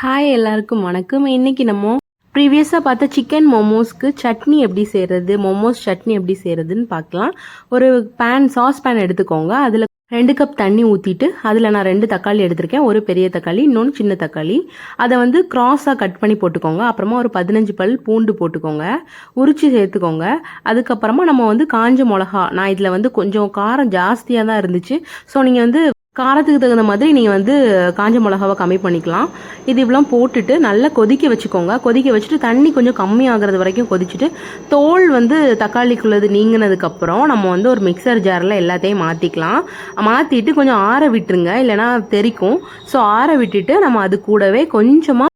Hi எல்லாருக்கும் வணக்கம். இன்னைக்கு நம்ம ப்ரீவியஸாக பார்த்த சிக்கன் மோமோஸ்க்கு சட்னி எப்படி செய்கிறது மோமோஸ் சட்னி எப்படி செய்கிறதுன்னு பார்க்கலாம். ஒரு பேன் சாஸ் பேன் எடுத்துக்கோங்க. அதில் ரெண்டு கப் தண்ணி ஊற்றிட்டு அதில் நான் ரெண்டு தக்காளி எடுத்திருக்கேன். ஒரு பெரிய தக்காளி இன்னொன்று சின்ன தக்காளி. அதை வந்து க்ராஸாக கட் பண்ணி போட்டுக்கோங்க. அப்புறமா ஒரு பதினஞ்சு பல் பூண்டு போட்டுக்கோங்க. உரிச்சு சேர்த்துக்கோங்க. அதுக்கப்புறமா நம்ம வந்து காஞ்ச மிளகா நான் இதில் வந்து கொஞ்சம் காரம் ஜாஸ்தியாக தான் இருந்துச்சு. ஸோ நீங்கள் வந்து காரத்துக்கு தகுந்த மாதிரி நீங்கள் வந்து காஞ்ச மிளகாவை கம்மி பண்ணிக்கலாம். இது இவ்வளோ போட்டுட்டு நல்லா கொதிக்க வச்சுக்கோங்க. கொதிக்க வச்சுட்டு தண்ணி கொஞ்சம் கம்மி ஆகிறது வரைக்கும் கொதிச்சுட்டு தோல் வந்து தக்காளிக்குள்ளது நீங்கினதுக்கப்புறம் நம்ம வந்து ஒரு மிக்சர் ஜாரில் எல்லாத்தையும் மாற்றிக்கலாம் மாற்றிட்டு கொஞ்சம் ஆற விட்டுருங்க. இல்லைன்னா தெரிக்கும். ஸோ ஆற விட்டுட்டு நம்ம அது கூடவே கொஞ்சமாக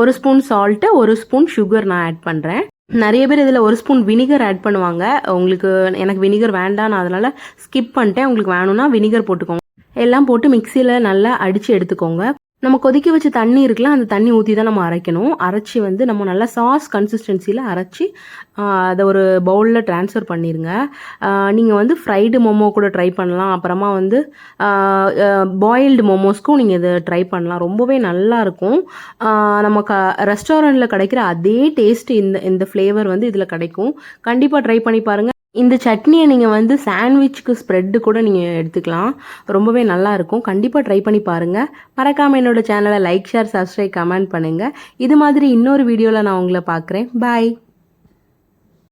ஒரு ஸ்பூன் சால்ட்டு ஒரு ஸ்பூன் சுகர் நான் ஆட் பண்ணுறேன் நிறைய பேர் இதில் ஒரு ஸ்பூன் வினிகர் ஆட் பண்ணுவாங்க. உங்களுக்கு எனக்கு வினிகர் வேண்டாம் நான் அதனால் ஸ்கிப் பண்ணிட்டேன். உங்களுக்கு வேணும்னா வினிகர் போட்டுக்கோங்க. எல்லாம் போட்டு மிக்சியில் நல்லா அடித்து எடுத்துக்கோங்க. நம்ம கொதிக்க வச்ச தண்ணி இருக்குல்ல அந்த தண்ணி ஊற்றி தான் நம்ம அரைக்கணும். அரைச்சி வந்து நம்ம நல்லா சாஸ் கன்சிஸ்டன்சியில் அரைச்சி அதை ஒரு பவுலில் ட்ரான்ஸ்ஃபர் பண்ணிடுங்க நீங்கள் வந்து ஃப்ரைடு மோமோ கூட ட்ரை பண்ணலாம். அப்புறமா வந்து பாயில்டு மோமோஸ்க்கும் நீங்கள் இதை ட்ரை பண்ணலாம். ரொம்பவே நல்லாயிருக்கும் நம்ம க ரெஸ்டாரண்ட்டில் கிடைக்கிற அதே டேஸ்ட் இந்த இந்த ஃப்ளேவர் வந்து இதில் கிடைக்கும். கண்டிப்பாக ட்ரை பண்ணி பாருங்கள் இந்த சட்னியை நீங்கள் வந்து சாண்ட்விச்சுக்கு ஸ்ப்ரெட்டு கூட நீங்கள் எடுத்துக்கலாம். ரொம்பவே நல்லாயிருக்கும் கண்டிப்பாக ட்ரை பண்ணி பாருங்கள் மறக்காமல் என்னோட சேனலை லைக் ஷேர் சப்ஸ்கிரைப் கமெண்ட் பண்ணுங்கள் இது மாதிரி இன்னொரு வீடியோவில் நான் உங்களை பார்க்குறேன். பாய்